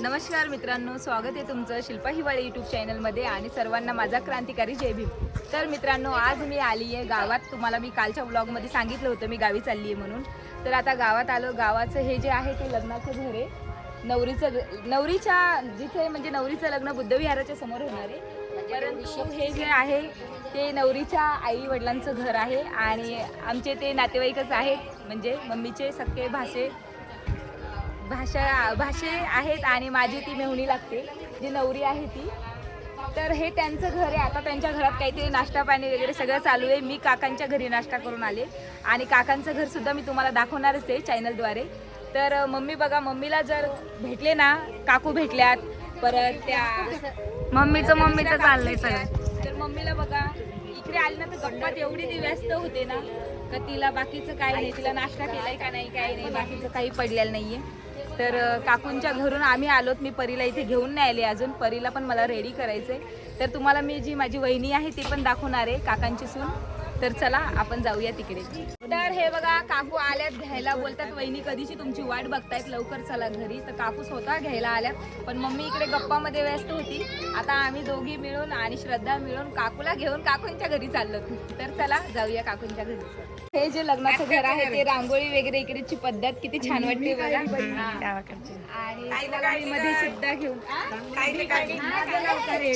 नमस्कार मित्रांनो स्वागत आहे तुमचं शिल्पा हिवाळे यूट्यूब चॅनलमध्ये आणि सर्वांना माझा क्रांतिकारी जय भीम. तर मित्रांनो आज मी आली आहे गावात. तुम्हाला मी कालच्या ब्लॉगमध्ये सांगितलं होतं मी गावी चालली आहे म्हणून. तर आता गावात आलो. गावाचं हे जे आहे ते लग्नाचं घर आहे. नवरीचं नवरीच्या जिथे म्हणजे नवरीचं लग्न बुद्धविहाराच्या समोर होणार आहे. परंतु हे जे आहे ते नवरीच्या आई वडिलांचं घर आहे आणि आमचे ते नातेवाईकच आहेत. म्हणजे मम्मीचे सख्खे भाषे भाषा भाषे आहेत आणि माझी ती मेहुणी लागते जी नवरी आहे ती. तर हे त्यांचं घर आहे. आता त्यांच्या घरात काहीतरी नाश्ता पाणी वगैरे सगळं चालू आहे. मी काकांच्या घरी नाश्ता करून आले. आणि काकांचं घर सुद्धा मी तुम्हाला दाखवणारच आहे चॅनलद्वारे. तर मम्मी बघा मम्मीला जर भेटले ना काकू भेटल्यात परत त्या मम्मीचं मम्मीचं चाललंय सगळं. तर मम्मीला बघा इकडे आली ना तर गप्पात एवढी ती व्यस्त होते ना का तिला बाकीचं काय नाही तिला नाश्ता केलाय का नाही काय नाही बाकीचं काही पडलेलं नाहीये. तर काकूंच्या घरून आम्ही आलोत. मी परीला इथे घेऊन नाही आले अजून. परीला पण मला रेडी करायचंय. तर तुम्हाला मी जी माझी वहिनी आहे ती पण दाखवणार आहे काकांची सून. तर चला आपण जाऊया तिकडे. तर हे बघा काकू आल्यात घ्यायला बोलतात. वहिनी कधीची तुमची वाट बघतायत? लवकर चला घरी. तर काकू स्वतः घ्यायला आल्यात. पण मम्मी इकडे गप्पामध्ये व्यस्त होती. आता आम्ही दोघी मिळून आणि श्रद्धा मिळून काकूला घेऊन काकूंच्या घरी चाललो तर चला जाऊया काकूंच्या घरी. हे जे लग्नाचं घर आहे ते रांगोळी वगैरे इकडेची पद्धत किती छान वाटते बघा. हा. आणि सुद्धा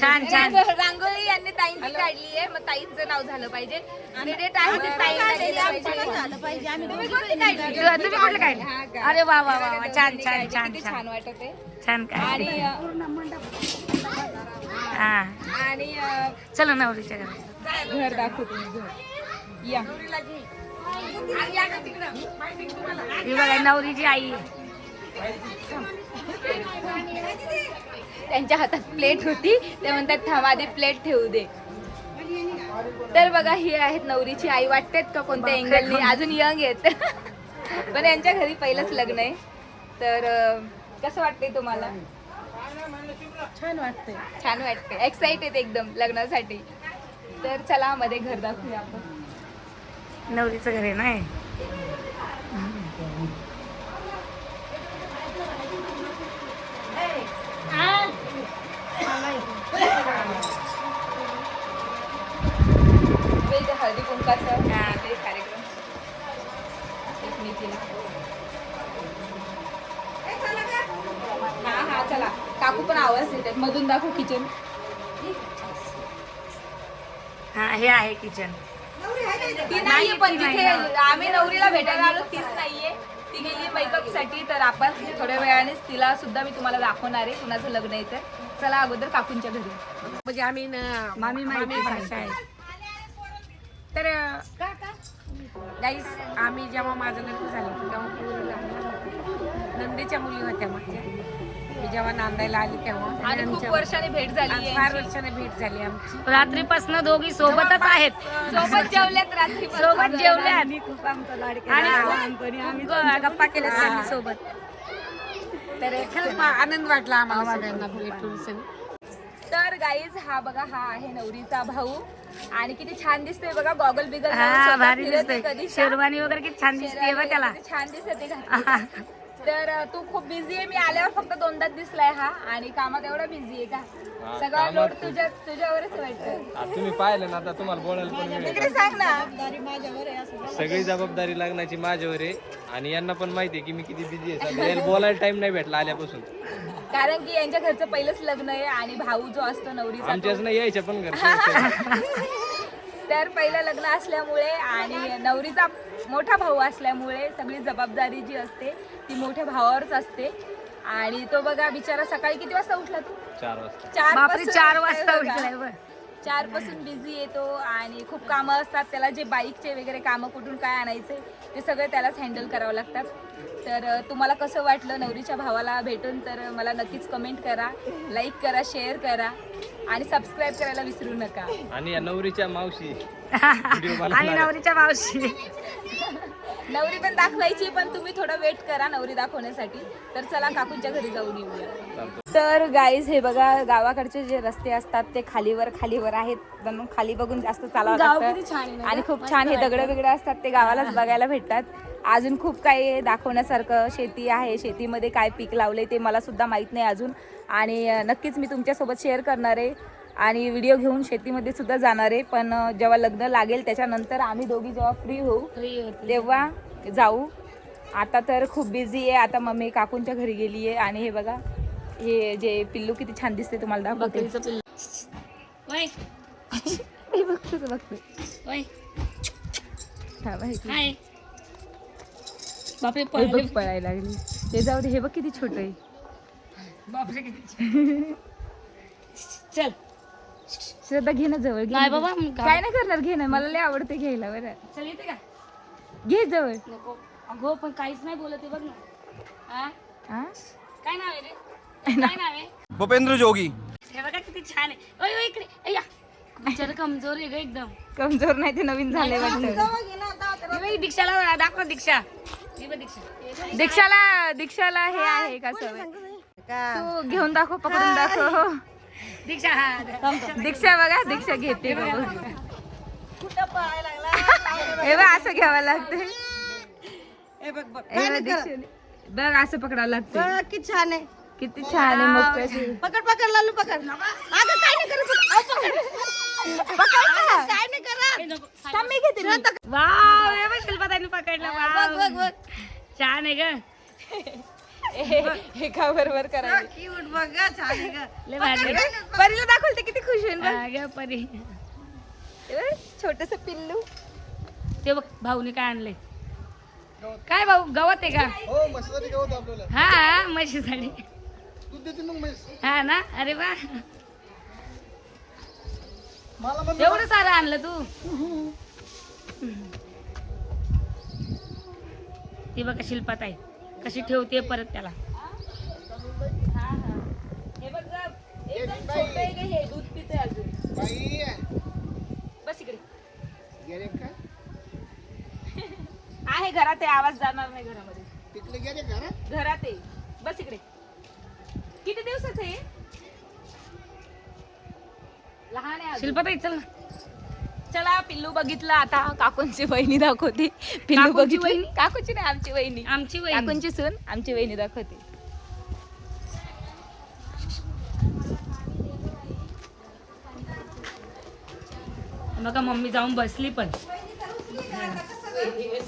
छान छान. रांगोळी यांनी ताईंची काढली आहे मग ताईंचं नाव झालं पाहिजे. क्रेडिट आहे ते ताईंना गेलं पाहिजे. हा? अरे वा वा वा. छान छान. छान छान वाटत आहे. छान काय? आणि हा. आणि चला नवरीच्या घरी. दाखवते घर. या. ही बघा नवरीची आई. त्यांच्या हातात प्लेट होती. ते म्हणतात थांब आधी प्लेट ठेवू दे. तर बघा ही आहेत नवरीची आई. वाटतेत का कोणत्या अँगलनी अजून यंग आहेत. पण यांच्या घरी पहिलंच लग्न आहे. तर कसं वाटतंय तुम्हाला? छान वाटतंय. छान वाटते एक्साइटेड एकदम लग्नासाठी. तर चला मध्ये घर दाखवूया आपण. नवरीचं घर आहे ना हे? हे जे हळदी कुंकाचं ते कार्यक्रम एकमेकीला. हा हा चला काकू पण आवाज देतात मधून दाखवू किचन हा हे आहे किचन ती नाहीये पण जिथे आम्ही नवरीला भेटायला आलो तीच नाहीये. ती गेली मेकअपसाठी तर आपण थोड्या वेळानेच तिला सुद्धा मी तुम्हाला दाखवणार आहे कुणाचं लग्न आहे तर. चला अगोदर काकूंच्या घरी. म्हणजे आम्ही न- मामी माहिती भाषा आहे. तर गाईस आम्ही जेव्हा माझं लग्न झालं होतं तेव्हा पूर्ण लहान लहान होते. नंदेच्या मुली होत्या माझ्या. मी जेव्हा नांदायला आली तेव्हा. आणि खूप वर्षांनी भेट झाली आज आहे. फार वर्षाने भेट झाली आमची. रात्रीपासून दोघी सोबतच आहेत. सोबत जेवल्यात रात्री सोबत जेवल्या आणि खूप ग- गप्पा केल्या त्यांनी सोबत तर खरंच मा- आनंद वाटला आम्हाला सगळ्यांना भेटून सगळं. तर गाईज हा बघा हा आहे नवरीचा भाऊ. आणि किती छान दिसतोय बघा गॉगल बिगल हा भारी दिसतोय. कधी शेरवानी वगैरे किती छान दिसते बघ त्याला. छान दिसते घातली. तर तू खूप बिझी आहे. मी आल्यावर फक्त दोनदाच दिसलाय हा. आणि कामात एवढा बिझी आहे का? सगळा लोड तुझ्या तुझ्यावरच वाटतं. आता तुम्ही पाहिलं ना आता तुम्हाला बोलायला पण मिळेल. तिकडे सांग ना. सगळी जबाबदारी लागण्याची माझ्यावर आहे. आणि यांना पण माहिती आहे की मी किती बिझी आहे. सध्या. याला बोलायला टाइम नाही भेटला आल्यापासून. कारण की यांच्या घरचं पहिलंच लग्न आहे आणि भाऊ जो असतो नवरीचा आमच्याच नाही यायच्या पण घर तर पहिलं लग्न असल्यामुळे आणि नवरीचा मोठा भाऊ असल्यामुळे सगळी जबाबदारी जी असते ती मोठ्या भावावरच असते. आणि तो बघा बिचारा सकाळी किती वाजता उठला तू? चार वाजता. चार बापरे पासून चार वाजता बघा. उठलाय बघ चारपासून बिझी येतो आणि खूप कामं असतात. त्याला जे बाईकचे वगैरे कामं कुठून काय आणायचे ते सगळे त्यालाच हँडल करावं लागतात. तर अ, तुम्हाला कसं वाटलं नवरीच्या भावाला भेटून? तर मला नक्कीच कमेंट करा लाईक करा शेअर करा. आणि सबस्क्राईब करायला विसरू नका. आणि या नवरीच्या मावशी व्हिडिओ आणि नवरीच्या मावशी. नवरी पण दाखवायची पण तुम्ही थोडं वेट करा नवरी दाखवण्यासाठी. तर चला काकूंच्या घरी जाऊन येऊया. तर गाईज हे बघा गावाकडचे जे रस्ते असतात ते खालीवर खालीवर आहेत. म्हणून खाली बघून जास्त चालावं लागतं. आणि खूप छान हे दगड बिगड असतात ते गावालाच बघायला भेटतात. अजून खूप काही दाखवण्यासारखं शेती आहे. शेतीमध्ये काय पीक लावले ते मला सुद्धा माहीत नाही अजून. आणि नक्कीच मी तुमच्यासोबत शेअर करणार आहे. आणि व्हिडिओ घेऊन शेतीमध्ये सुद्धा जाणार आहे. पण जेव्हा लग्न लागेल त्याच्यानंतर आम्ही दोघी जेव्हा फ्री होऊ तेव्हा जाऊ. आता तर खूप बिझी आहे. आता मम्मी काकूंच्या घरी गेली आहे. आणि हे बघा हे जे पिल्लू किती छान दिसते तुम्हाला दाखवते. बकरीचं पिल्लू. बघते बघते हा. हाय. बापरे हे बघ पळायला लागली. ते जाऊ दे हे बघ किती छोट आहे. बापरे किती चल. श्रद्धा घे ना जवळ घे नाही ना. बाबा, मग काय नाही करणार घे ना. मला लय आवडते घ्यायला बरं. चल येते का? घे जवळ. नको. अगो पण काहीच नाही बोलत आहे बघ ना. हा हा? काय नाव आहे रे? काय नाव? आहे? भूपेंद्र जोगी. हे बघा किती छान आहे. ओय ओय इकडे बिचारा कमजोर आहे ग एकदम. कमजोर नाही ते नवीन झाले वाटतं. हे बघ, दीक्षाला दाखव हे दीक्षा. दीक्षाला दीक्षाला हे आहे का सवय? तू घेऊन दाखव पकडून दाखव. दीक्षा हा. दीक्षा बघा दीक्षा घेते बघ. हे बघ असं घ्यावं लागतं बघ असं पकडावं लागतं किती छान आहे. किती छान आहे मग पकड पकड लालू पकड. अगं काय नाही काय वाव हे बघ शिल्पाताईने पकडलं. बघ वाव बघ. बघ छान आहे ग. एका बरोबर करायला? क्यूट बघ गं, छान आहे गं. लय भारी परीला दाखवते किती खुश होईल हा, ग परी. छोटस पिल्लू. ते बघ भाऊने काय आणले काय भाऊ गवत आहे का? हो म्हशीसाठी गवत आपल्याला. हा म्हशीसाठी. दूध देते मग म्हैस. हा ना? अरे वा. एवढं सारं आणलं तू? ती बघा शिल्पात आहे. कशी ठेवते परत त्याला. हे हे बस इकडे. आहे घरात आहे आवाज जाणार नाही घरामध्ये. तिकडे गेले घरात. घरात आहे. बस इकडे. किती दिवसाचं आहे? लहान आहे अजून. शिल्पाताई चल ना. चला पिल्लू बघितलं आता. काकूंची वहिनी दाखवते. पिल्लू काकूंची बघितली? वहिनी? काकूची नाही आमची वहिनी. आमची वहिनी. काकूंची सून आमची वहिनी दाखवते. बघा मम्मी जाऊन बसली पण.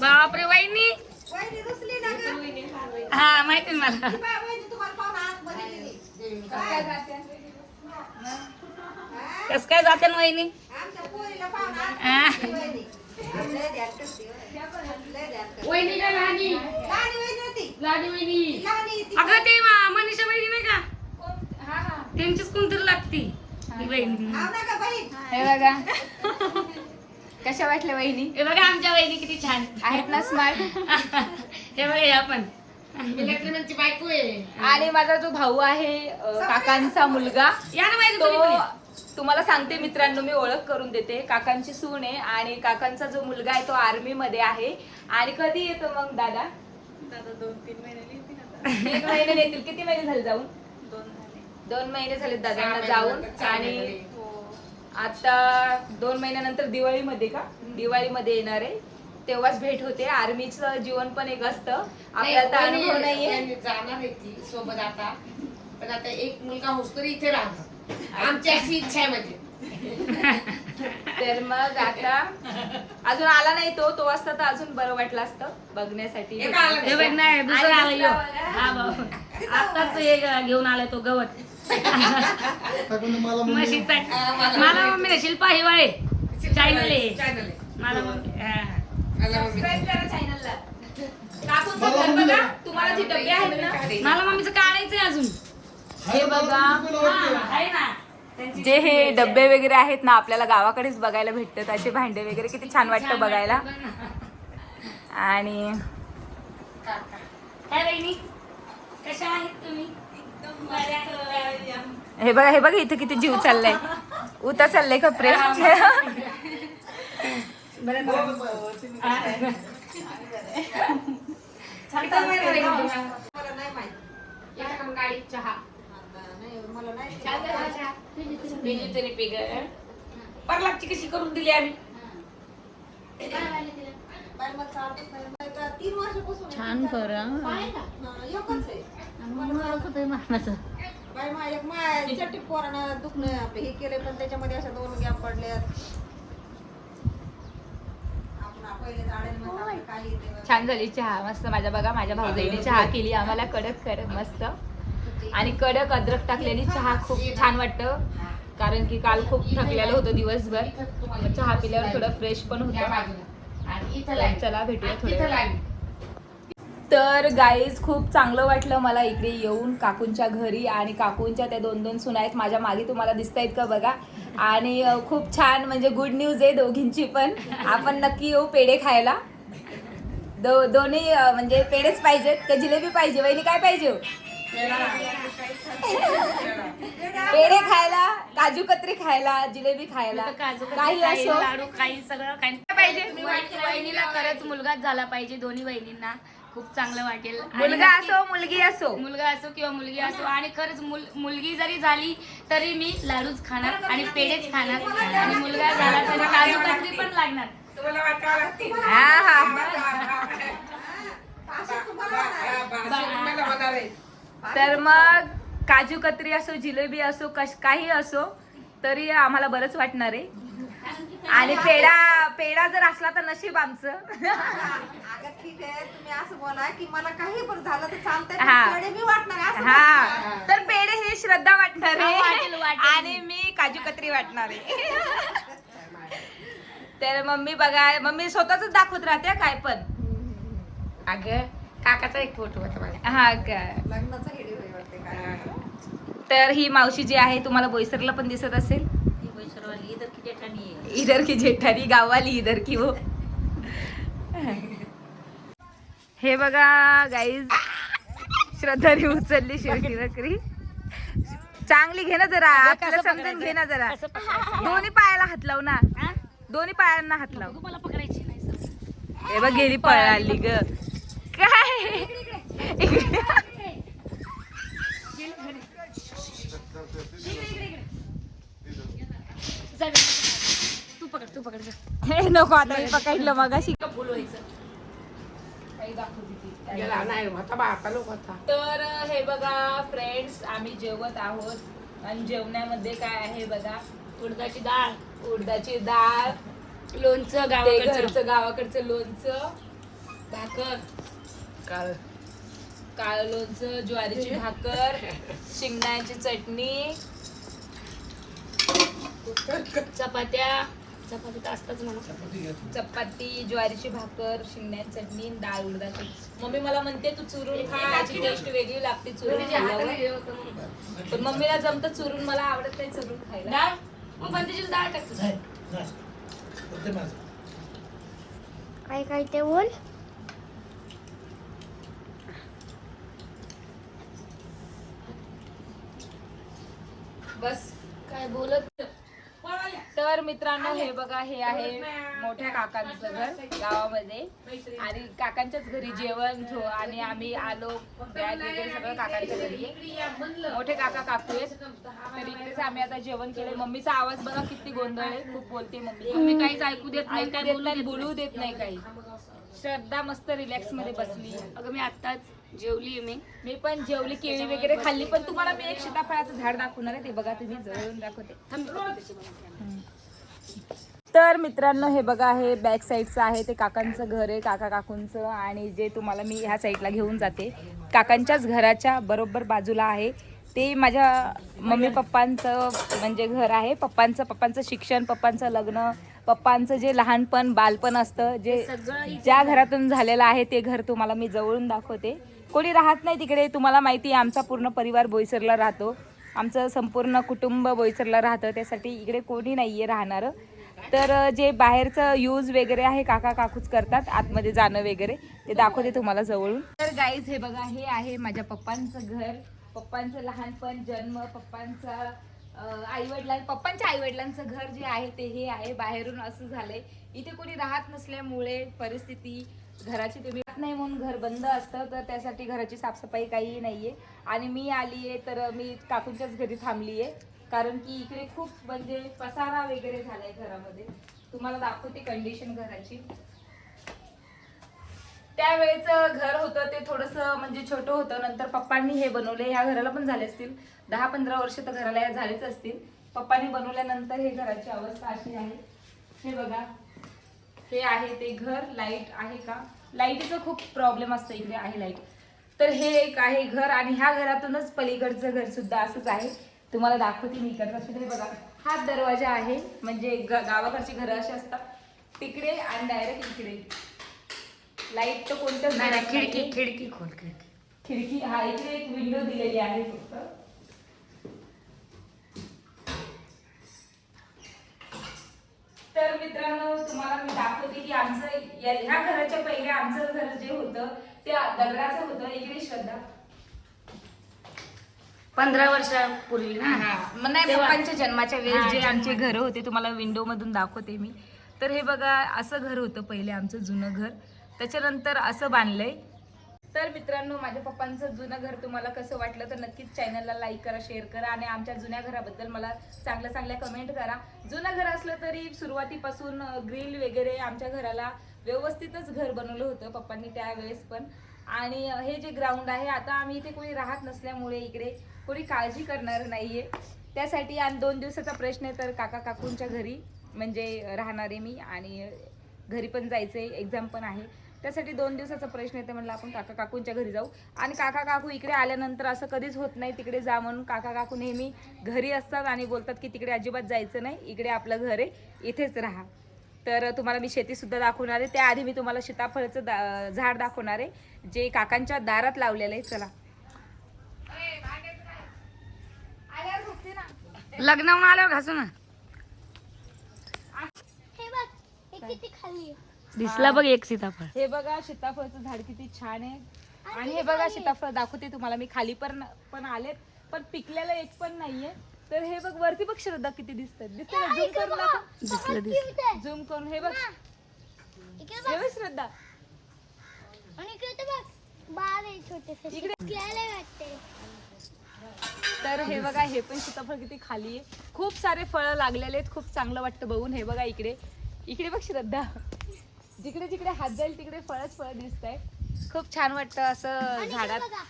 बापरे वहिनी. हा माहिती ना मला. कस काय जाते ना वहिनी? हा. अगं ते मा- मनीषा वहिनी नाही का? त्यांचीच कोणतरी लागती हे बघा. कशा वाटल्या वहिनी? हे बघा आमच्या वहिनी किती छान. आहेत ना स्मार्ट हे बघा या पण. इलेक्ट्रॉनिकची बायको आहे. आणि माझा जो भाऊ आहे काकांचा मुलगा या ना माहिती तो तुम्हाला सांगते मित्रांनो मी ओळख करून देते. काकांची सून आहे आणि काकांचा जो मुलगा आहे तो आर्मी मध्ये आहे. आणि कधी येतो मग दादा? एक महिने येतील. किती महिने झाले जाऊन? दोन महिने. झाले दादांना जाऊन. आणि आता दोन महिन्यानंतर दिवाळीमध्ये का? दिवाळीमध्ये येणार आहे. तेव्हाच भेट होते. आर्मीचं जीवन पण एक असतं. आपल्याला तर अनुभव नाहीये. जाणार आहे ती सोबत आता. पण आता एक मुलगा होस्तोरी इथे राहणार. आमची अशी इच्छा आहे म्हणजे. तर मग आता अजून आला नाही तो तो असता तर अजून बरं वाटलं असतं बघण्यासाठी. काय आलं? हे बघ नाही दुसरा आणि आला दुसरा यो हा भाऊ. आताच हे घेऊन आलाय तो गवत. मला मग म्हशीचा मला मम्मी शिल्पा हिवाळे. चॅनल आहे. चॅनल आहे. मला मम्मी हा. मला मम्मी सबस्क्राईब करा चॅनलला काकूंचं घर बघा तुम्हाला जे डबे आहेत ना मला मम्मीचं काढायचंय अजून. हे बघा. हा, आहे ना. जे हे डबे वगैरे आहेत ना आपल्याला गावाकडेच बघायला भेटतात असे भांडे वगैरे किती छान वाटतं बघायला. आणि. हे बघा हे बघा इथे किती जीव चाललाय. उता चाललंय कपडे. गाडी? चहा. पिली तरी पिग परलाची कशी करून दिली आम्ही? छान करा. दुखणं हे केले पण त्याच्यामध्ये अशा दोन गॅप पडल्यात छान झाली चहा मस्त. माझ्या बघा माझ्या भाऊजाईने चहा केली. आम्हाला कडक कडक मस्त. आणि कडक अद्रक टाकलेली चहा खूप छान वाटतं. कारण की काल खूप थकलेलं होतं दिवसभर. चहा पिल्यावर थोडं फ्रेश पण होतं. चला भेटूया थोडं तर गाईज खूप चांगलं वाटलं मला इकडे येऊन काकूंच्या घरी आणि काकूंच्या त्या दोन दोन सुना आहेत. माझ्या मागे तुम्हाला दिसत आहेत का बघा? आणि खूप छान म्हणजे गुड न्यूज आहे दोघींची पण. आपण नक्की येऊ पेढे खायला. दो दोन्ही म्हणजे पेढेच पाहिजेत. का जिलेबी पाहिजे? वहिनी काय पाहिजे हो? पेढे खायला काजू कतरी खायला जिलेबी खायला काही असो लाडू काही सगळं काही पाहिजे वहिनीला खरंच मुलगाच झाला पाहिजे दोन्ही वहिनींना खूप चांगलं वाटेल मुलगा असो मुलगी असो मुलगा असो किंवा मुलगी असो आणि खरंच मुल- मुलगी जरी झाली तरी मी लाडूच खाणार आणि पेढेच खाणार आणि मुलगा झाला तरी काजू कतरी पण लागणार हा हा तर मग काजू कतरी असो जिलेबी असो कश काही असो तरी आम्हाला बरंच वाटणार आहे. आणि पेढा पेढा जर असला तर नशीब आमचं. अगं ठीक आहे तुम्ही असं बोला की मला काही पण झालं तर चालतंय हा. पण पेढे मी वाटणार आहे, असं हा. तर पेढे हे श्रद्धा वाटणार आहे. आणि मी काजू कतरी वाटणार आहे. तर मम्मी बघा मम्मी स्वतःच दाखवत राहते काय पण. अगं काकाचा एक फोटो होता माझ्या हा काय लग्नाचं हेडी होई वाटते काय? तर ही मावशी जी आहे तुम्हाला बोईसरला पण दिसत असेल. इधर की जेठानी गावाली इधर की वो. हे बघा गाईज श्रद्धाने उचलली शेवटी बकरी. चांगली घे ना जरा आपल्याला समजून घे ना जरा. दोन्ही पायाला हात लाव ना. दोन्ही पायांना हात लाव. मला पकडायची नाही सर. हे बघ गेली पळाली ग. काय. तू पकड तू पकड. हे नको आता मी पकडलं मग अशी तर हे बघा फ्रेंड्स आम्ही जेवत आहोत. आणि जेवणामध्ये काय आहे बघा? उडदाची डाळ. उडदाची डाळ. लोणचं गावाकडचं. गावाकडचं लोणचं. भाकर. काल काळं लोणचं ज्वारीची भाकर शेंगदाण्याची चटणी चपात्या चपाती तर असताच म्हणा. चपाती ज्वारीची भाकर शेंगण्याची चटणी डाळ उडदाची. मम्मी मला म्हणते तू चुरून खा याची टेस्ट वेगळी लागते चुरून खाल्ल्यावर पण मम्मीला जमत चुरून मला आवडत नाही चुरून खायला. डाळ? मग बंदीची डाळ टाकतो. काय काय ते बोल बस काय बोलत तर मित्रांनो हे बघा हे आहे मोठ्या काकांचं घर गावामध्ये. आणि काकांच्याच घरी जेवण झो आणि आम्ही आलो बॅग वगैरे सगळं काकांच्या घरी. आहे. मोठे काका काकू आहेत. तर इकडेच आम्ही आता जेवण केलंय. मम्मीचा आवाज बघा किती गोंधळ आहे. खूप बोलते मम्मी. मी काहीच ऐकू देत नाही काय बोलू देत बोलू देत नाही काही. श्रद्धा मस्त रिलॅक्समध्ये बसली. अगं मी आताच जेवली मी. मी पण जेवली केळी वगैरे खाल्ली. पण तुम्हाला मी एक सीताफळाचं झाड दाखवणार आहे ते बघा तुम्ही जवळून दाखवते. तर मित्रांनो हे बघा हे बॅक साईडचं आहे ते काकांचं घर आहे काका काकूंचं आणि जे तुम्हाला मी ह्या साईडला घेऊन जाते काकांच्याच घराच्या बरोबर बाजूला आहे. ते माझ्या मम्मी पप्पांचं म्हणजे घर आहे पप्पांचं पप्पांचं शिक्षण पप्पांचं लग्न पप्पांचं जे लहानपण बालपण असतं जे ज्या घरातून झालेलं आहे ते घर तुम्हाला मी जवळून दाखवते. कोणी राहत नाही तिकडे तुम्हाला माहिती आहे आमचा पूर्ण परिवार बोईसरला राहतो. आमचं संपूर्ण कुटुंब बोईसरला राहतं त्यासाठी इकडे कोणी नाही आहे राहणारं. तर जे बाहेरचं यूज वगैरे आहे काका काकूच करतात आतमध्ये जाणं वगैरे ते दाखवते तुम्हाला जवळून. तर गाईज हे बघा हे आहे माझ्या पप्पांचं घर. पप्पांचं लहानपण जन्म पप्पांचा आई वडिलां पप्पांच्या आई वडिलांचं घर जे आहे ते हे आहे. बाहेरून असं झालंय. इथे कोणी राहत नसल्यामुळे परिस्थिती घराची तुम्ही राहत नाही म्हणून घर बंद असतं. तर त्यासाठी घराची साफसफाई काहीही नाहीये. आणि मी आली आहे तर मी काकूंच्याच घरी थांबली आहे कारण की इकडे खूप म्हणजे पसारा वगैरे झालाय घरामध्ये. तुम्हाला दाखवते कंडिशन घराची. त्यावेळेच घर होतं ते थोडंसं म्हणजे छोटं होतं. नंतर पप्पांनी हे बनवले. ह्या घराला पण झाले असतील. दहा पंधरा वर्ष तर घराला या झालेच असतील. पप्पांनी बनवल्यानंतर हे घराची अवस्था अशी आहे. हे बघा. हे आहे ते घर. लाइट आहे का? लाईटीचा खूप प्रॉब्लेम असतो इकडे. आहे लाइट तर हे एक आहे घर आणि ह्या घरातूनच पलीकडचं घर सुद्धा असंच आहे. तुम्हाला दाखवते मी इकडचं. असं हे बघा. हा दरवाजा आहे. म्हणजे ग- गावाकडची घरं अशी असतात. तिकडे आणि डायरेक्ट इकडे. लाइट तर कोणत्याच नाही खिडकी. खिडकी खोल खिडकी. खिडकी हा इकडे एक विंडो दिलेली आहे फक्त. तर मित्रांनो तुम्हाला मी दाखवते की आमचं या- ह्या घराच्या पहिले आमचं घर जे होतं ते दगडाचं होतं. इकडे श्रद्धा. पंधरा वर्षापूर्वी ना? मग नाही तेव्हा- पप्पांच्या जन्माच्या वेळेस हा, जे आमचे. घर होते तुम्हाला विंडो मधून दाखवते मी. तर हे बघा असं घर होतं पहिले आमचं जुनं घर. त्याच्यानंतर असं बांधलंय. तर मित्रांनो माझ्या पप्पांचं जुनं घर तुम्हाला कसं वाटलं तर नक्कीच चॅनलला लाईक करा शेअर करा आणि आमच्या जुन्या घराबद्दल मला चांगल्या चांगल्या कमेंट करा. जुनं घर असलं तरी सुरुवातीपासून ग्रिल वगैरे आमच्या घराला व्यवस्थितच घर बनवलं होतं पप्पांनी त्यावेळेस पण. आणि हे जे ग्राउंड आहे आता आम्ही इथे कोणी राहत नसल्यामुळे इकडे कोणी काळजी करणार नाहीये. त्यासाठी आणि दोन दिवसाचा प्रश्न आहे तर काका काकूंच्या घरी म्हणजे राहणारे मी आणि घरी पण जायचं आहे एक्झाम पण आहे. त्यासाठी दोन दिवसाचा प्रश्न येते म्हणलं आपण काका काकूंच्या घरी जाऊ. आणि काका काकू इकडे आल्यानंतर असं कधीच होत नाही तिकडे जा म्हणून. काका काकू नेहमी घरी असतात आणि बोलतात की तिकडे अजिबात जायचं नाही इकडे आपलं घर आहे इथेच राहा. तर तुम्हाला मी शेतीसुद्धा दाखवणार आहे. त्याआधी मी तुम्हाला सीताफळचं दा झाड दाखवणार आहे जे काकांच्या दारात लावलेलं आहे. चला. लग्न आल्यावर घासू ना. हे बघ हे किती खाली दिसला बघ एक सीताफळ. हे बघा सीताफळचं झाड किती छान आहे. आणि हे बघा सीताफळ दाखवते तुम्हाला. मी खाली पण पण आलेत पण पिकलेलं एक पण नाहीये. तर हे बघ वरती बघ श्रद्धा किती दिसतात. दिसते झूम करून दिसलं दिसलं. झूम करून. हे बघ. हे बघ श्रद्धा. तर हे बघा हे पण सीताफळ किती खाली आहे. खूप सारे फळं लागलेले आहेत. खूप चांगलं वाटतं बघून. हे बघा इकडे. इकडे बघ श्रद्धा. जिकडे जिकडे हात जाईल तिकडे फळच फळं दिसत आहे खूप छान वाटतं असं झाडात बघा.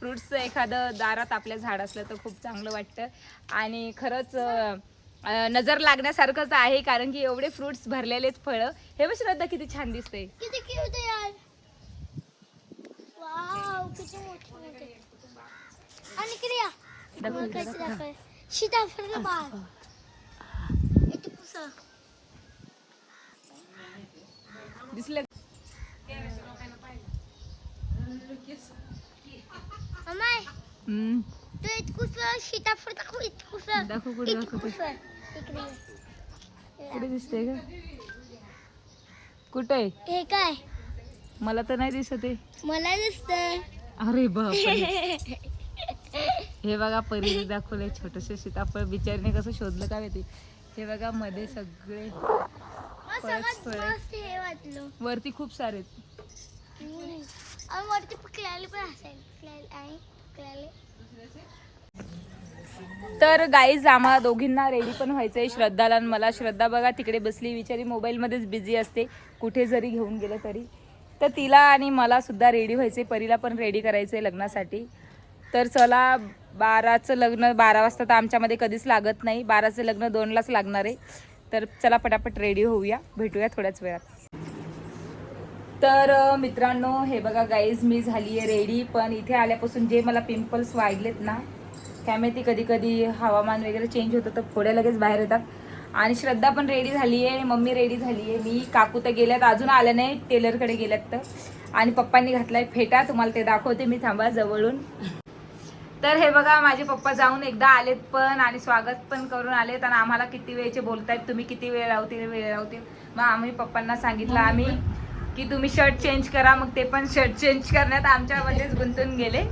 फ्रुट्सचं एखादं दारात आपल्या झाड असलं तर खूप चांगलं वाटतं. आणि खरंच नजर लागण्यासारखंच आहे कारण की एवढे फ्रुट्स भरलेलेत फळं. हे बघ श्रद्धा किती छान दिसतंय. किती क्यूट आहे यार वाव किती मोठे मोठे आणि इकडे या दाखव, बघ कशी दाखव सीताफळ बाळ इथे पुसा दिसलं. तू सीताफळ दाखव इतकुस. दाखव कुठे दाखवते इतकुस इकडे. कुठे दिसतंय का कुठे? हे काय? मला तर नाही दिसत आहे मला दिसतंय. अरे बाप हे बघा परीने दाखवलंय छोटस सीताफळ. बिचारीने कसं शोधलं काय माहिती? हे बघा मध्ये सगळे मस्त हे वाटलं. वरती खूप सारे आहेत. आणि वरती पण असेल. आहे तर गाईज आम्हाला दोघींना रेडी पण व्हायचंय श्रद्धाला आणि मला. श्रद्धा बघा तिकडे बसली बिचारी मोबाईलमध्येच बिझी असते. कुठे जरी घेऊन गेलं तरी. तर तिला आणि मला सुद्धा रेडी व्हायचंय. परीला पण रेडी करायचंय लग्नासाठी. तर चला बाराचं लग्न बारा वाजता तर आमच्यामध्ये कधीच लागत नाही. बाराचं लग्न दोनलाच लागणार आहे. तर चला पटापट रेडी होऊया. भेटूया थोड्याच वेळात. तर मित्रांनो हे बघा गाईज मी झाली आहे रेडी पण इथे आल्यापासून जे मला पिंपल्स वाढलेत ना काय माहिती कधी कधी हवामान वगैरे चेंज होतं तर फोड्या लगेच बाहेर येतात. आणि श्रद्धा पण रेडी झाली आहे मम्मी रेडी झाली आहे. मी काकू तर गेल्यात अजून आल्या नाही टेलरकडे गेल्यात तर. आणि पप्पांनी घातलाय फेटा तुम्हाला ते दाखवते मी थांबा जवळून. तर हे बघा माझे पप्पा जाऊन एकदा आलेत पण आणि स्वागत पण करून आलेत आणि आम्हाला किती वेळचे बोलतायत तुम्ही किती वेळ लावतील वेळ लावतील. मग आम्ही पप्पांना सांगितलं आम्ही की तुम्ही शर्ट चेंज करा मग ते पण शर्ट चेंज करण्यात आमच्यामध्येच गुंतून गेले.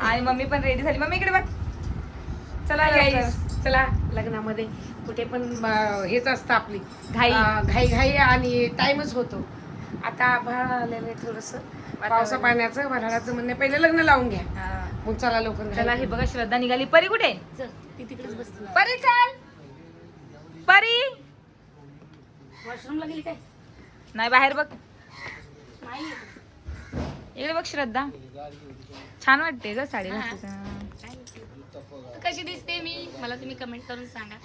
आणि मम्मी पण रेडी झाली. मम्मी इकडे बघ. चला. चला लग्नामध्ये. कुठे पण हेच असतं आपली. घाई. घाई घाई आणि टाइमच होतो. आता आभाळ आलेलं आहे थोडस. पावसा पाण्याचं वराळाचं म्हणणे पहिले लग्न लावून घ्या. मग चला लवकर. चला हे बघा श्रद्धा निघाली. परी कुठे? चल, ती तिकडेच बसली. परी चल. परी. वॉशरूमला गेली काय? नाही बाहेर बघ. इकडे बघ श्रद्धा. छान वाटते ग साडी घातली कशी दिसते मी? मला तुम्ही कमेंट करून सांगा.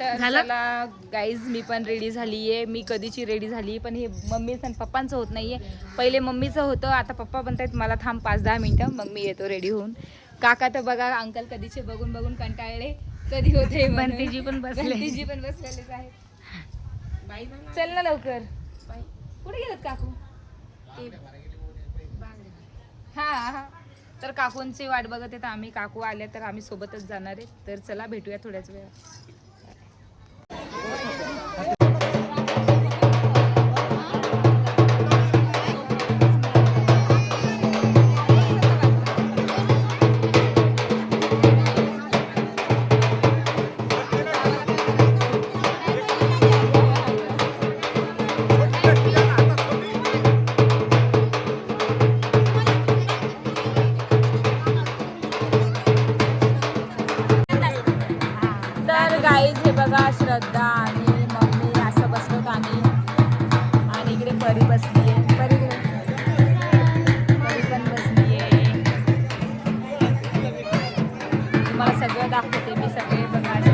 तर झालं? चला गाईज मी पण रेडी झालीये. मी कधीची रेडी झाली पण हे मम्मीचं आणि पप्पांचं होत नाहीये. पहिले मम्मीचं होतं आता पप्पा म्हणतायत मला थांब पाच दहा मिनिटं मग मी येतो रेडी होऊन. काका तर बघा अंकल कधीचे बघून बघून कंटाळले. कधी होते. बंटीजी पण बसले. बंटीजी पण बसलेलेच आहेत. चल ना लवकर. कुठे गेलेत काकू? हा हा. तर काकूंची वाट बघत आहेत आम्ही. काकू आल्या तर आम्ही सोबतच जाणार आहे तर चला भेटूया थोड्याच वेळात. दाखवते मी सगळे बघा